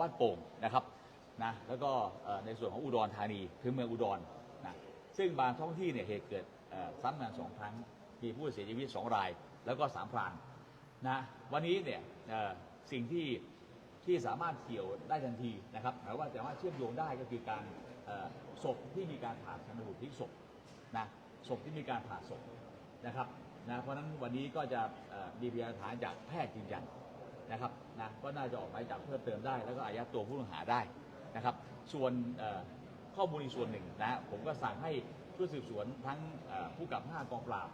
บ้านโป่งนะครับนะแล้วก็ในส่วนของอุดรธานีคือเมืองอุดรนะซึ่งบางท้องที่เนี่ยเหตุเกิดซ้ำกันสองครั้งมีผู้เสียชีวิตสองราย แล้วก็สามพรานนะวันนี้เนี่ยสิ่งที่ที่สามารถเกี่ยวได้ทันทีนะครับหมายว่าสามารถเชื่อมโยงได้ก็คือการศพที่มีการผ่าชันสูตรพลิกศพนะศพที่มีการผ่าศพนะครับนะเพราะฉะนั้นวันนี้ก็จะมีพยานฐานจากแพทย์ยืนยัน นะครับนะก็น่าจะออกหมายจับเพิ่มเติมได้ แล้วก็อายัดตัวผู้ต้องหาได้นะครับ ส่วนข้อมูลอีกส่วนหนึ่งนะผมก็สั่งให้ชุดสืบสวนทั้งผู้กับห้ากองปราบ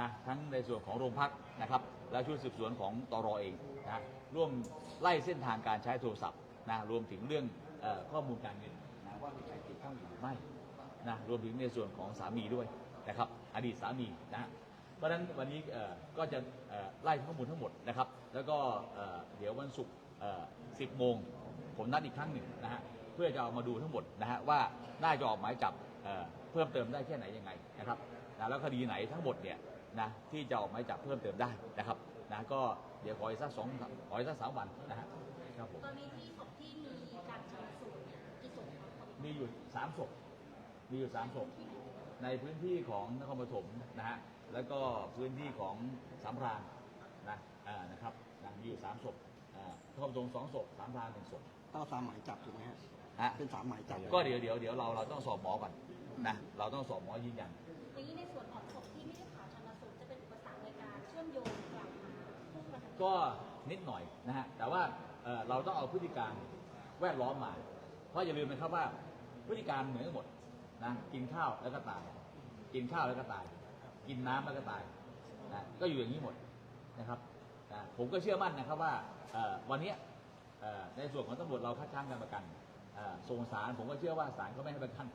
นะทั้งในส่วนของโรงพักนะครับ และชุดสืบสวนของตรอเองนะร่วมไล่เส้นทางการใช้โทรศัพท์นะรวมถึงเรื่องอข้อมูลการเงินนะว่ามีใครเกี่ยวข้องอยู่หรือไม่นะรวมถึงในส่วนของสามีด้วยนะครับ อดีตสามีนะ เพราะฉะนั้นวันนี้เอ่อก็จะเอ่อไล่ข้อมูลทั้งหมดนะครับ แล้วก็เอ่อเดี๋ยววันศุกร์เอ่อ10โมงผมนัดอีกครั้งหนึ่งนะฮะเพื่อจะเอามาดูทั้งหมดนะฮะว่าน่าจะออกหมายจับเอ่อเพิ่มเติมได้แค่ไหนยังไงนะครับนะแล้วคดีไหนทั้งหมดเนี่ยนะที่จะออกหมายจับเพิ่มเติมได้นะครับนะก็เดี๋ยวขออีกสักสองขออีกสักสามวันนะฮะครับผมตอนนี้ที่ศพที่มีการชันสูตรเนี่ยกี่ศพครับมีอยู่สามศพมีอยู่สามศพในพื้นที่ของนครปฐมนะฮะ แล้วก็พื้นที่ของสามพรานนะอ่านะครับนะมีอยู่สามศพอ่านครปฐมสองศพสามพรานหนึ่งศพต้องสามหมายจับถูกไหมฮะฮะเป็นสามหมายจับก็เดี๋ยวเดี๋ยวเดี๋ยวเราเราต้องสอบหมอก่อนนะเราต้องสอบหมอยืนยันอย่างนี้ในส่วนของศพที่ไม่ได้ผ่าชันสูตรจะเป็นอุปสรรคในการเชื่อมโยงกลับมาพุ่งมาทางก็นิดหน่อยนะฮะแต่ว่าเอ่อเราต้องเอาพฤติการแวดล้อมมา เพราะอย่าลืมนะครับว่าพฤติการเหมือนกันหมดนะกินข้าวแล้วก็ตาย กินข้าวแล้วก็ตาย กินน้ำแล้วก็ตายนะก็อยู่อย่างนี้หมดนะครับนะผมก็เชื่อมั่นนะครับว่าวันนี้ในส่วนของตำรวจเราคัดค้านการประกันส่งสารผมก็เชื่อว่าศาลก็ไม่ให้ประกัน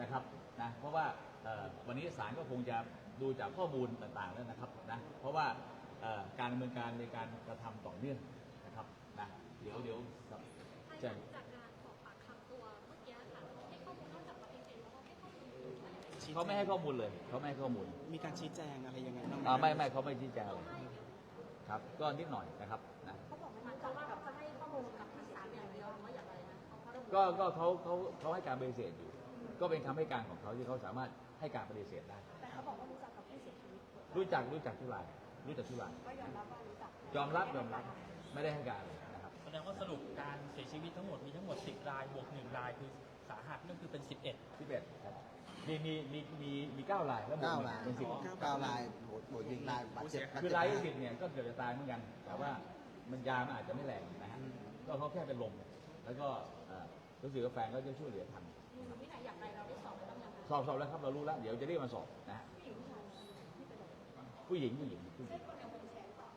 นะครับนะเพราะว่าวันนี้ศาลก็คงจะดูจากข้อมูลต่างๆแล้วนะครับนะเพราะว่าการดำเนินการในการกระทำต่อเนื่องนะครับนะเดี๋ยวเดี๋ยวครับแจ้ อื่นอะไรไหมเขาไม่ให้ข้อมูลเลยเขาไม่ให้ข้อมูลมีการชี้แจงอะไรยังไงบ้างหอ่าไม่ไม่เขาไม่ชี้แจงเลยครับ ก็นิดหน่อยนะครับนะ เขาบอกไหมคะว่าเขาให้ข้อมูลกับทางศาลอย่างเดียวหรือว่าอย่างไรนะเขาระบุก็ก็เขาเขาเขาให้การปฏิเสธอยู่ ก็เป็นคำให้การของเขาที่เขาสามารถให้การปฏิเสธได้ แต่เขาบอกว่ารู้จักกับผู้เสียชีวิตรู้จักรู้จักทุกรายรู้จักทุกรายก็ยอมรับว่ารู้จักยอมรับยอมรับไม่ได้ให้การเลยนะครับ แสดงว่าสรุปการเสียชีวิตทั้งหมดมีทั้งหมด 10 รายบวก 1 รายคือ สาหัสนั่นคือเป็น 11 ที่เป็นครับมีมีมีมีมีเก้ารายแล้วบวเก้ากหนึ่รางยเป็นสิบเก้ารายบวกบวกยิงรายบาดเจ็บคือรายที่สิบเนี่ยก็เกือบจะตายเหมือนกัน แต่ว่ามันยามันอาจจะไม่แรงนะฮะก็เขาแค่เป็นลมแล้วก็เอ่อรู้สึกว่าแฟนก็จะช่วยเหลือทันอืมวินัยอย่างไรเราได้สอบไปบ้างยังคะสอบสอบแล้วครับเรารู้แล้วเดี๋ยวจะเรียกมาสอบนะฮะผู้หญิงผู้ชายที่เป็นอะไรผู้หญิงผู้หญิงผู้หญิใช่งคนในวงแชร์หรือเปล่า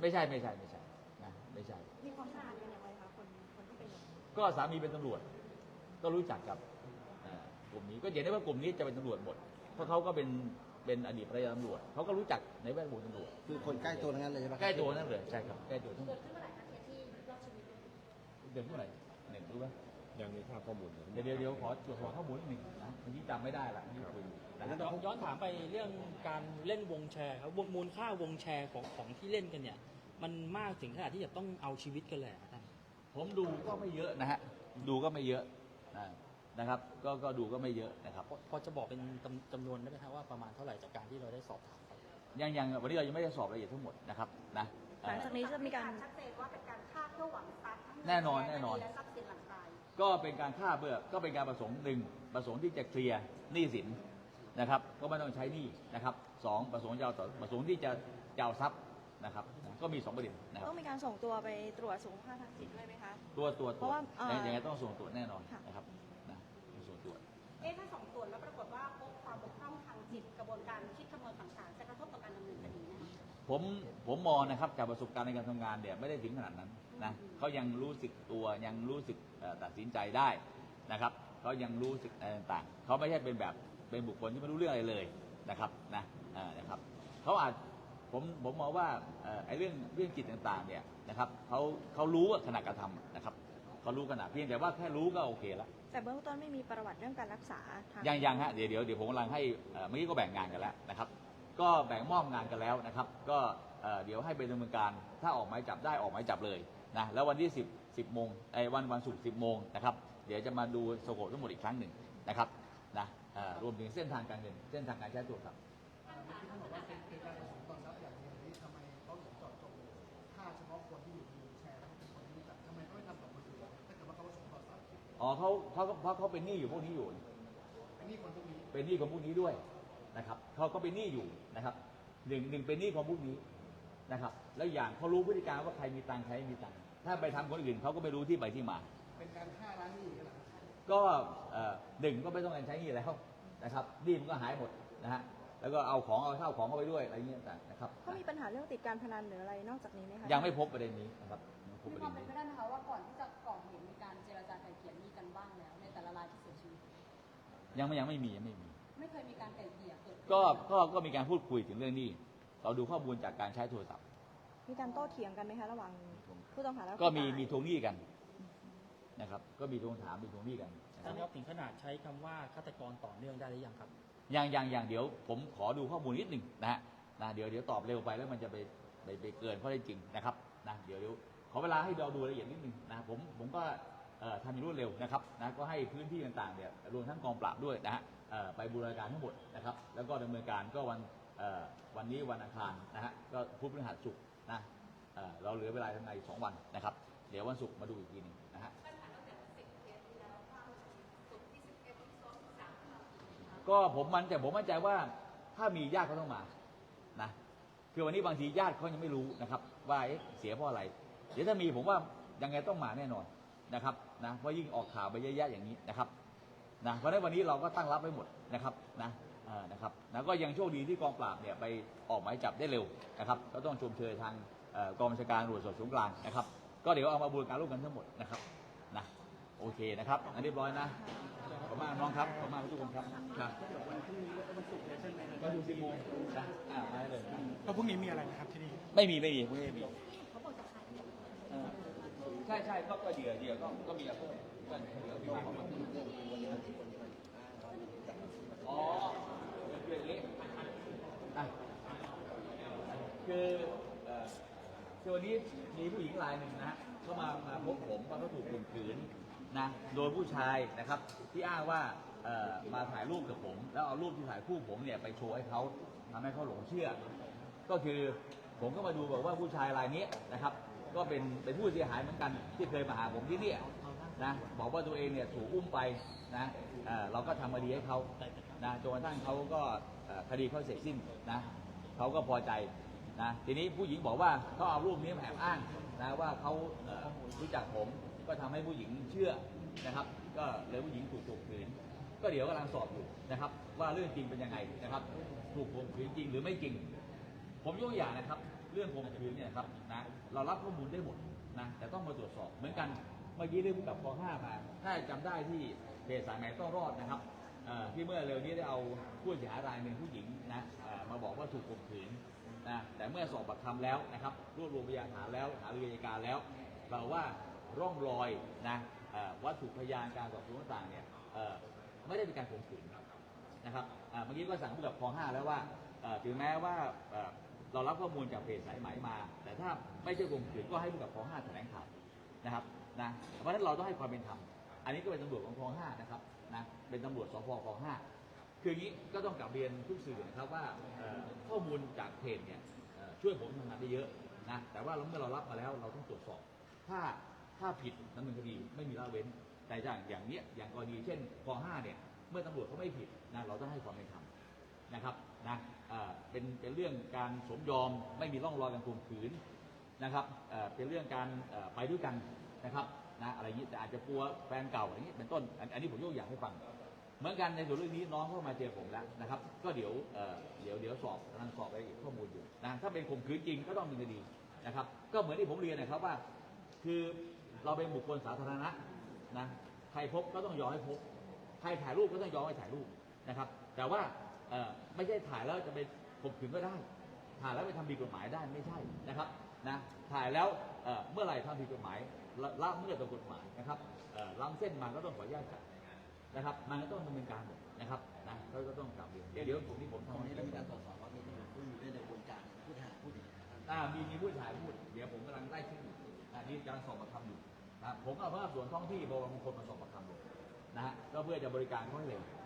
ไม่ใช่ไม่ใช่ไม่ใช่นะไม่ใช่มีความสัมพันธ์กันอย่างไรคะคนคนที่เป็นอย่างนี้ก็สามีเป็นตำรวจ ก็รู้จักกับเอ่อกลุ่มนี้ก็เห็นได้ว่ากลุ่มนี้จะเป็นตำรวจหมดเพราะเขาก็เป็นเป็นอดีตภรรยาตำรวจเขาก็รู้จักในแวดวงตำรวจคือคนใกล้ตัวทั้งนั้นเลยใช่ไหมใกล้ตัวนั่นเลยใช่ครับใกล้ตัวทั้งหมเกิดดขึ้นเมื่อไหร่คะเคสที่รอดชีวิตเนี่ยเดือนเท่าไหร่หนึ่งรู้ไหมยังไม่ทราบข้อมูลเลยเดี๋ยวเดี๋ยวเดี๋ยวขอตรวจสอบข้อมูลนิดหนึ่งนะเมื่อกี้จำไม่ได้ละที่คุยนะฮะย้อนย้อนถามไปเรื่องการเล่นวงแชร์ครับวงมูลค่าวงแชร์ของของที่เล่นกันเนี่ย มันมากถึงขนาดที่จะต้องเอาชีวิตกันเลยเหรอท่านผมดูก็ไม่เยอะนะฮะดูก็ไม่เยอะ นะนะครับ ก็ก็ดูก็ไม่เยอะนะครับ พอพอจะบอกเป็นจำจำนวนได้ไหมครับว่าประมาณเท่าไหร่จากการที่เราได้สอบถามไป ยังยังวันนี้เรายังไม่ได้สอบรายละเอียดทั้งหมดนะครับนะเอ่หลังอ จากนี้จะมีการ ชัดเจนว่าเป็นการฆ่าเพื่อหวังทรัพย์ทั้งแน่นอนแน่นอน และทรัพย์สินหลังตาย ก็เป็นการฆ่าเพื่อก็เป็นการประสงค์หนึ่งประสงค์ที่จะเคลียร์หนี้สินนะครับ ก็ไม่ต้องใช้หนี้นะครับสองประสงค์จะเอาต่อประสงค์ที่จะจะเอาทรัพย์นะครับ ก็มีสองประเด็นนะครับต้องมีการส่งตัวไปตรวจสุขภาพทางจิตด้วยไหมคะ ตัวตัวเพตัวราะว่าเอ่อยังยังไงต้องส่งตรวจแน่นอนค่ะ นะครับนะต้องส่งตรวจ เอ๊ะถ้าสองส่วนแล้วปรากฏว่าพบความบกพร่องทางจิตกระบวนการคิดคำนวณต่างๆจะกระทบต่อการดำเนินคดีไหม ผมผมมองนะครับจากประสบการณ์ในการทำงานเนี่ยไม่ได้ถึงขนาดนั้นนะเขายังรู้สึกตัวยังรู้สึกเอ่อตัดสินใจได้นะครับเขายังรู้สึกอะไรต่างๆเขาไม่ใช่เป็นแบบเป็นบุคคลที่ไม่รู้เรื่องอะไรเลยนะครับนะเอ่อนะครับเขาอาจผมผมมองว่าเอ่อไอ้เรื่องเรื่องจิตต่างๆเนี่ยนะครับเขาเขารู้ว่าขณะกระทำนะครับ เขารู้ขณะเพียงแต่ว่าแค่รู้ก็โอเคแล้วแต่เบื้องต้นไม่มีประวัติเรื่องการรักษาทางยังยังฮะเดี๋ยวเดี๋ยวเดี๋ยวผมกำลังให้เอ่อเมื่อกี้ก็แบ่งงานกันแล้วนะครับ ก็แบ่งมอบงานกันแล้วนะครับ ก็เอ่ออ่อเดี๋ยวให้ไปดำเนินการถ้าออกหมายจับได้ออกหมายจับเลยนะแล้ววันที่ 10 10โมงไอ้วันวันศุกร์10โมงนะครับเดี๋ยวจะมาดูสโคปทั้งหมดอีกครั้งหนึ่งนะครับนะเอ่อรวมถึงเส้นทางการเงินเส้นทางการใช้โทรศั อ๋อเขาเขาเพราะเขาเป็นหนี้อยู่พวกนี้อยู่ เป็นหนี้คนพวกนี้เป็นหนี้ของพวกนี้ด้วยนะครับเขาก็เป็นหนี้อยู่นะครับหนึ่งหนึ่งเป็นหนี้ของพวกนี้นะครับ แล้วอย่างเขารู้พฤติการว่าใครมีตังค์ใครไม่มีตังค์ถ้าไปทำคนอื่นเขาก็ไม่รู้ที่ไปที่มา เป็นการฆ่าล้างหนี้กันเหรอก็เอ่อหนึ่งก็ไม่ต้องการใช้หนี้แล้วนะครับหนี้มันก็หายหมดนะฮะแล้วก็เอาของเอาข้าวของเข้าไปด้วยอะไรเงี้ยต่างนะครับเขามีปัญหาเรื่องติดการพนันหรืออะไรนอกจากนี้ไหมคะยังไม่พบประเด็นนี้นะครับยังไม่พบมีประคเด็วามนเป็นนี้ไปได้ไหมคะว่าก่อนที่จะก่อเหตุ ยังไม่ยังไม่มียังไม่มี ไม่เคยมีการไกล่เกลี่ยเกิดขึ้นก็ก็ก็มีการพูดคุยถึงเรื่องนี้ เราดูข้อมูลจากการใช้โทรศัพท์ มีการโต้เถียงกันไหมคะระหว่างผู้ต้องหาและก็มีผู้ตายมีทวงหนี้กันนะครับ ก็มีทวงถามมีทวงหนี้กันนะคท่ารับนครับถึงขนาดใช้คำว่าฆาตกรต่อเนื่องได้หรือยังครับอย่างอย่างอย่างเดี๋ยวผมขอดูข้อมูลนิดหนึ่งนะฮะนะเดี๋ยวเดี๋ยวตอบเร็วไปแล้วมันจะไปไปไปเกินข้อได้จริงนะครับนะเดี๋ยวเดี๋ยวขอเวลาให้เราดูรายละเอียดนิดหนึ่งนะผมผมก็เอ่อ ทำอย่างรวดเร็วนะครับนะก็ให้พื้นที่ต่างๆเนี่ยรวมทั้งกองปราบด้วยนะฮะเอ่อไปบูรณาการทั้งหมดนะครับ แล้วก็ดำเนินการก็วันเอ่อวันนี้วันอังคารนะฮะก็พุธพฤหัสศุกร์นะเอ่อเราเหลือเวลาทำงานอีกสองวันนะครับ เดี๋ยววันศุกร์มาดูอีกทีหนึงนะฮะก็ผมมันแต่ผมมั่นใจว่าถ้ามีญาติเขาต้องมานะคือวันนี้บางทีญาติเขายังไม่รู้นะครับ ว่าเอ๊ะเสียเพราะอะไร เดี๋ยวถ้ามีผมว่ายังไงต้องมาแน่นอน นะครับนะเพราะยิ่งออกข่าวไปเยอะแยะอย่างนี้นะครับนะเพราะฉะนั้นวันนี้เราก็ตั้งรับไว้หมดนะครับนะเอ่อนะครับนะก็ยังโชคดีที่กองปราบเนี่ยไปออกหมายจับได้เร็วนะครับก็ต้องชมเชยทางเอ่อกองบัญชาการตำรวจสอบสวนกลางนะครับ ก็เดี๋ยวเอามาบูรณาการร่วมกันทั้งหมดนะครับนะโอเคนะครับอันเรียบร้อยนะขอบคุณมากน้องครับขอบคุณมากทุกคนครับครับวันพรุ่งนี้วันศุกร์เลยใช่ไหมครับก็ดูสิบโมงนะอ่ามาได้เลยแล้วพรุ่งนี้มีอะไรนะครับที่นี่ไม่มีไม่มีไม่มีเออ ใช่ใช่ก็ก็เหยื่อเหยื่อก็ก็มีอะเพิ่มก็เหยื่อมีมากกว่าอ๋อคืออย่างนี้อะคือเอ่อคือวันนี้มีผู้หญิงรายหนึ่งนะฮะเข้ามามาพบผมว่าเขาถูกข่มขืนนะโดยผู้ชายนะครับ ที่อ้างว่าเอ่อมาถ่ายรูปกับผม แล้วเอารูปที่ถ่ายคู่ผมเนี่ยไปโชว์ให้เขาทำให้เขาหลงเชื่อ ก็คือผมก็มาดูบอกว่าผู้ชายรายนี้นะครับ ก็เป็นเป็นผู้เสียหายเหมือนกันที่เคยมาหาผมที่เนี่ยนะบอกว่าตัวเองเนี่ยถูกอุ้มไปนะเอ่อเราก็ทำคดีให้เขานะจนกระทั่งเขาก็เอ่อคดีเขาเสร็จสิ้นนะเขาก็พอใจนะทีนี้ผู้หญิงบอกว่าเขาเอารูปนี้มาแอบอ้างนะว่าเขาเอ่อรู้จักผมก็ทำให้ผู้หญิงเชื่อนะครับ ก็เลยผู้หญิงถูกถูกขืนก็เดี๋ยวกำลังสอบอยู่นะครับ ว่าเรื่องจริงเป็นยังไงนะครับ ถูกข่มขืนจริงหรือไม่จริง ผมยกตัวอย่างนะครับ เรื่องข่มขืนเนี่ยครับนะเรารับข้อมูลได้หมดนะแต่ต้องมาตรวจสอบเหมือนกันเมื่อกี้เรื่องกับป .5 มา ถ้าจำได้ที่เพจสายไหมต้องรอดนะครับที่เมื่อเร็วนี้ได้เอาผู้เสียหายรายหนึ่งผู้หญิงนะมาบอกว่าถูกข่มขืนนะแต่เมื่อสอบปากคำแล้วนะครับรวบรวมพยานฐานแล้วหารือยการแล้ว เราว่าร่องรอยนะเอ่อวัตถุพยานการสอบสวนต่างเนี่ยไม่ได้เป็นการข่มขืนนะครับเมื่อกี้ก็สั่งผู้กับคลอห้าแล้วว่าถึงแม้ว่า เรารับข้อมูลจากเพจสายไหมมา แต่ถ้าไม่ใช่ข่มขืนก็ให้ผู้กับคลองห้าแถลงข่าวนะครับนะเพราะฉะนั้นเราต้องให้ความเป็นธรรมอันนี้ก็เป็นตำรวจของคลองห้านะครับนะเป็นตำรวจสพคลองห้าคืออย่างนี้ก็ต้องกลับเรียนทุกสื่อนะครับว่าข้อมูลจากเพจเนี่ยช่วยผมทำงานได้เยอะนะแต่ว่าเมื่อเรารับมาแล้วเราต้องตรวจสอบ ถ้าถ้าผิดดำเนินคดีไม่มีละเว้น แต่อย่างอย่างเนี้ยอย่างกรณีเช่นคลองห้าเนี่ยเมื่อตำรวจเขาไม่ผิดนะเราต้องให้ความเป็นธรรมนะครับ นะเป็นเป็นเรื่องการสมยอมไม่มีร่องรอยการข่มขืนนะครับเป็นเรื่องการไปด้วยกันนะครับนะอะไรอย่างนี้แต่อาจจะกลัวแฟนเก่าอย่างนี้เป็นต้น อันนี้ผมยกอย่างให้ฟัง เหมือนกันในส่วนเรื่องนี้น้องเข้ามาเจอผมแล้วนะครับ ก็เดี๋ยวเดี๋ยวเดี๋ยวสอบกำลังสอบรายละเอียดข้อมูลอยู่นะถ้าเป็นข่มขืนจริงก็ต้องดำเนินคดีนะครับ ก็เหมือนที่ผมเรียนนะครับว่า คือเราเป็นบุคคลสาธารณะนะใครพบก็ต้องยอมให้พบ ใครถ่ายรูปก็ต้องยอมให้ถ่ายรูปนะครับ แต่ว่า เอ่อไม่ใช่ถ่ายแล้วจะไปข่มขืนก็ได้ ถ่ายแล้วไปทำผิดกฎหมายได้ไม่ใช่นะครับนะถ่ายแล้วเอ่อเมื่อไหร่ทำผิดกฎหมายละละเมื่อต่อกฎหมายนะครับเอ่อล้ำเส้นมาก็ต้องขออนุญาตจับนะครับ มันก็ต้องดำเนินการหมดนะครับนะเขาก็ต้องกลับเรียนเดี๋ยวเดี๋ยวผมที่ผมตทำอนนี้เราให้มีการตรวจสอบว่ามีผู้อยู่ในกระบวนการผู้หาผู้หญิงนะครับอ่ามีมีผู้ชายพูดเดี๋ยวผมกำลังไล่ชื่ออยู่อันนี้กำลังสอบปากคำอยู่นะผมเอาพนักงานสวนท้องที่บวรมงคลมาสอบปากคำอยู่นะฮะก็เพื่อจะบริการเขาให้เร็วนะ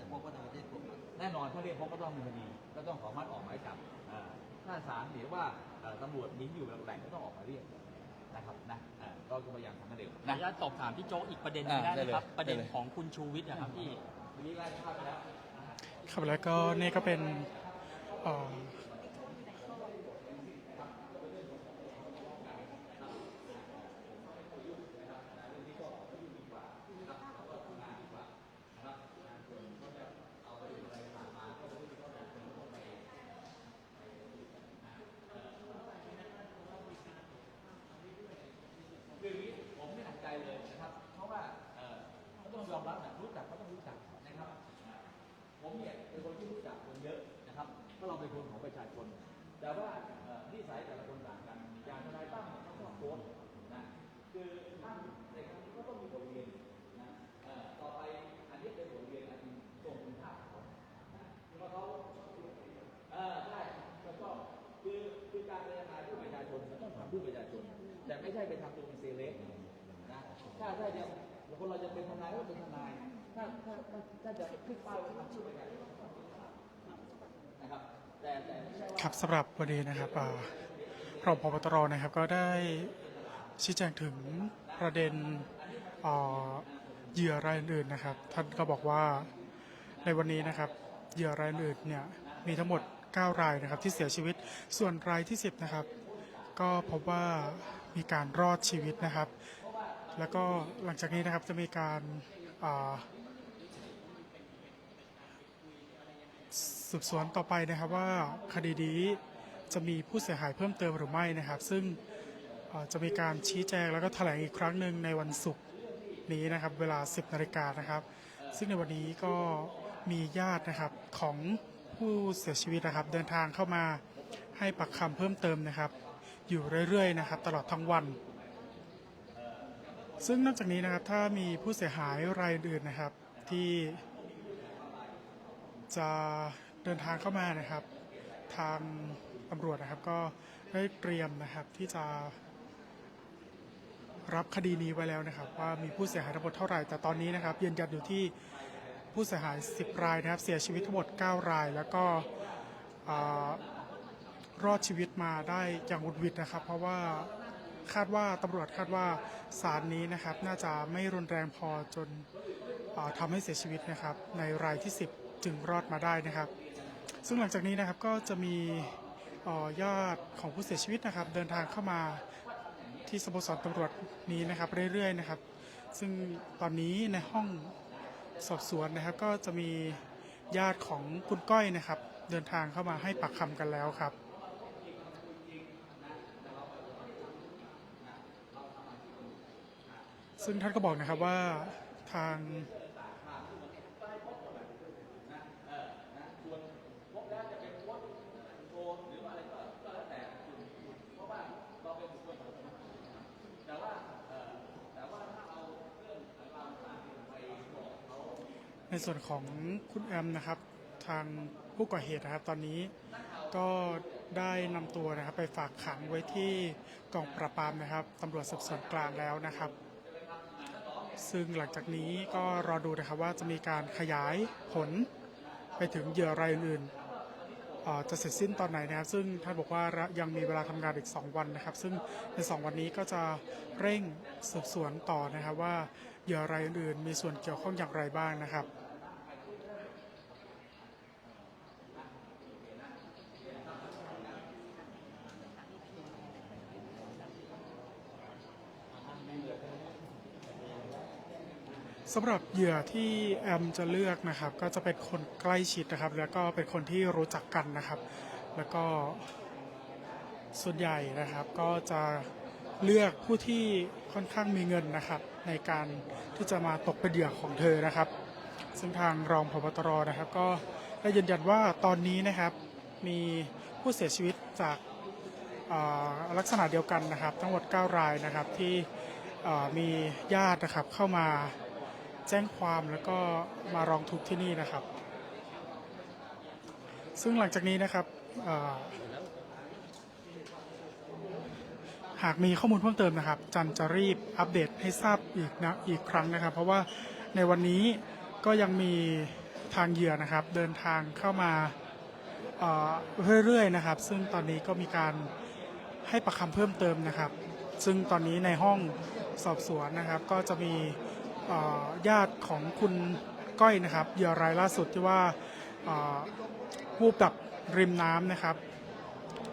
จะพบว่าในประเทศผมแน่นอนถ้าเรียกพบก็ต้องมีคดีก็ต้องขอมัดออกหมายจับอ่าถ้าศาลเห็นว่าเอ่อตำรวจมีที่อยู่เป็นหลักแหล่งก็ต้องออกหมายเรียกนะครับนะอ่าก็ก็พยายามทำให้เร็วขออนะนุญาตสอบถามพี่โจ๊กอีกประเด็นหนึงอ่าได้ไหมครับได้เลยประเด็นได้เลยของคุณชูวิทย์นะครับพี่วันนี้ไล่ภาพไปแล้วครับแล้วก็นี่ก็เป็นเอ่อ คืออย่างนี้ผมไม่หนักใจเลยนะครับ เพราะว่าเอ่อก็ต้องยอมรับนะรู้จักก็ต้องรู้จักนะครับอ่าผมเนี่ยเป็นคนที่รู้จักคนเยอะนะครับเพราะเราเป็นคนของประชาชน แต่ว่าเอ่อนิสัยแต่ละคนต่างกันอย่างทนายตั้มเนี่ยเขาชอบโพสต์นะคือท่านในครั้งนี้ก็ต้องมีบทเรียนนะเอ่อต่อไปอันนี้เป็นบทเรียนอันทรงคุณค่าของเขานะเพราะเขาเออใช่แล้วก็คือคือการเป็นทนายเพื่อประชาชนมันต้องทำเพื่อประชาชน แต่ไม่ใช่ไปทำตัวเป็นเซเลบนะถ้าถ้าจะคนเราจะเป็ นทนายก็เป็นทนาย ถ้าถ้าถ้าจะขึ้นป้ายว่าทำเพื่อประชาชนะครับแต่แต่ไม่ใช่ว่า ครับสำหรับวันนี้นะครับอ่ารองพบตรนะครับก็ได้ชี้แจงถึงประเด็นเอ่อเหยื่อรายอื่นๆนะครับ ท่านก็บอกว่าในวันนี้นะครับเหยื่อรายอื่นเนี่ยมีทั้งหมด 9 รายนะครับที่เสียชีวิตส่วนรายที่ 10 นะครับ ก็พบว่ามีการรอดชีวิตนะครับ แล้วก็หลังจากนี้นะครับจะมีการสืบสวนต่อไปนะครับว่าคดีนี้จะมีผู้เสียหายเพิ่มเติมหรือไม่นะครับ ซึ่งจะมีการชี้แจงแล้วก็แถลงอีกครั้งหนึ่งในวันศุกร์นี้นะครับ เวลา 10นาฬิกานะครับ ซึ่งในวันนี้ก็มีญาตินะครับของผู้เสียชีวิตนะครับ เดินทางเข้ามาให้ปักคำเพิ่มเติมนะครับ อยู่เรื่อยๆนะครับ ตลอดทั้งวัน ซึ่งนอกจากนี้นะครับถ้ามีผู้เสียหายรายอื่นนะครับที่จะเดินทางเข้ามานะครับ ทางตำรวจนะครับก็ได้เตรียมนะครับที่จะรับคดีนี้ไว้แล้วนะครับ ว่ามีผู้เสียหายทั้งหมดเท่าไหร่ แต่ตอนนี้นะครับยืนยันอยู่ที่ผู้เสียหาย 10 รายนะครับ เสียชีวิตทั้งหมด 9 ราย แล้วก็อรอดชีวิตมาได้อย่างวุดวิดนะครับ เพราะว่า คาดว่าตำรวจคาดว่าสารนี้นะครับน่าจะไม่รุนแรงพอจนอ่าทำให้เสียชีวิตนะครับ ในรายที่ 10 จึงรอดมาได้นะครับ ซึ่งหลังจากนี้นะครับก็จะมีเอ่อญาติของผู้เสียชีวิตนะครับ เดินทางเข้ามาที่สโมสรตำรวจนี้นะครับเรื่อยๆนะครับ ซึ่งตอนนี้ในห้องสอบสวนนะครับ ก็จะมีญาติของคุณก้อยนะครับ เดินทางเข้ามาให้ปากคำกันแล้วครับ ซึ่งท่านก็บอกนะครับว่าทางในส่วนของคุณแอมนะครับทางผู้ก่อเหตุนะครับ ตอนนี้ก็ได้นำตัวนะครับ ไปฝากขังไว้ที่กองปราบปรามนะครับตำรวจสืบสวนกลางแล้วนะครับ ซึ่งหลังจากนี้ก็รอดูนะครับว่าจะมีการขยายผลไปถึงเหยื่อรายอื่นๆจะเสร็จสิ้นตอนไหนนะครับ ซึ่งท่านบอกว่ายังมีเวลาทำงานอีก 2 วันนะครับ ซึ่งใน 2 วันนี้ก็จะเร่งสืบสวนต่อนะครับว่าเหยื่อรายอื่นๆมีส่วนเกี่ยวข้องอย่างไรบ้างนะครับ สำหรับเหยื่อที่แอมจะเลือกนะครับ ก็จะเป็นคนใกล้ชิดนะครับ แล้วก็เป็นคนที่รู้จักกันนะครับ แล้วก็ส่วนใหญ่นะครับก็จะเลือกผู้ที่ค่อนข้างมีเงินนะครับ ในการที่จะมาตกเป็นเหยื่อของเธอนะครับ ซึ่งทางรองพบตรนะครับ ก็ได้ยืนยันว่าตอนนี้นะครับมีผู้เสียชีวิตจากลักษณะเดียวกันนะครับ ทั้งหมด 9 รายนะครับที่มีญาตินะครับเข้ามา แจ้งความแล้วก็มาร้องทุกข์ที่นี่นะครับ ซึ่งหลังจากนี้นะครับหากมีข้อมูลเพิ่มเติมนะครับ จันจะรีบอัปเดตให้ทราบอีกนะอีกครั้งนะครับ เพราะว่าในวันนี้ก็ยังมีทางเหยื่อนะครับ เดินทางเข้ามาเเรื่อยๆนะครับ ซึ่งตอนนี้ก็มีการให้ประคำเพิ่มเติมนะครับ ซึ่งตอนนี้ในห้องสอบสวนนะครับ ก็จะมี ญาติของคุณก้อยนะครับเหยื่อรายล่าสุดที่ว่าวูบดับริมน้ำนะครับ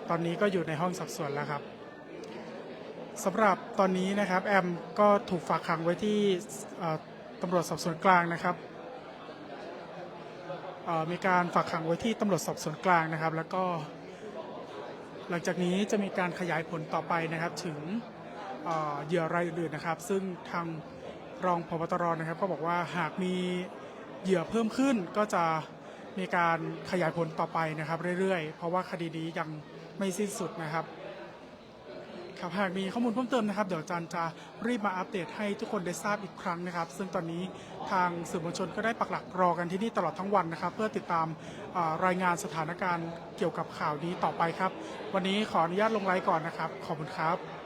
ตอนนี้ก็อยู่ในห้องสอบสวนแล้วครับสำหรับตอนนี้นะครับแอมก็ถูกฝากขังไว้ที่ตำรวจสอบสวนกลางนะครับมีการฝากขังไว้ที่ตำรวจสอบสวนกลางนะครับ แล้วก็หลังจากนี้จะมีการขยายผลต่อไปนะครับถึงเอ่อเหยื่อรายอื่นๆนะครับ ซึ่งทาง รองพบตรนะครับก็บอกว่าหากมีเหยื่อเพิ่มขึ้นก็จะมีการขยายผลต่อไปนะครับเรื่อยๆ เพราะว่าคดีนี้ยังไม่สิ้นสุดนะครับครับหากมีข้อมูลเพิ่มเติมนะครับ เดี๋ยวจันจะรีบมาอัปเดตให้ทุกคนได้ทราบอีกครั้งนะครับ ซึ่งตอนนี้ทางสื่อมวลชนก็ได้ปักหลักรอกันที่นี่ตลอดทั้งวันนะครับ เพื่อติดตามรายงานสถานการณ์เกี่ยวกับข่าวนี้ต่อไปครับ วันนี้ขออนุญาตลงไลฟ์ก่อนนะครับ ขอบคุณครับ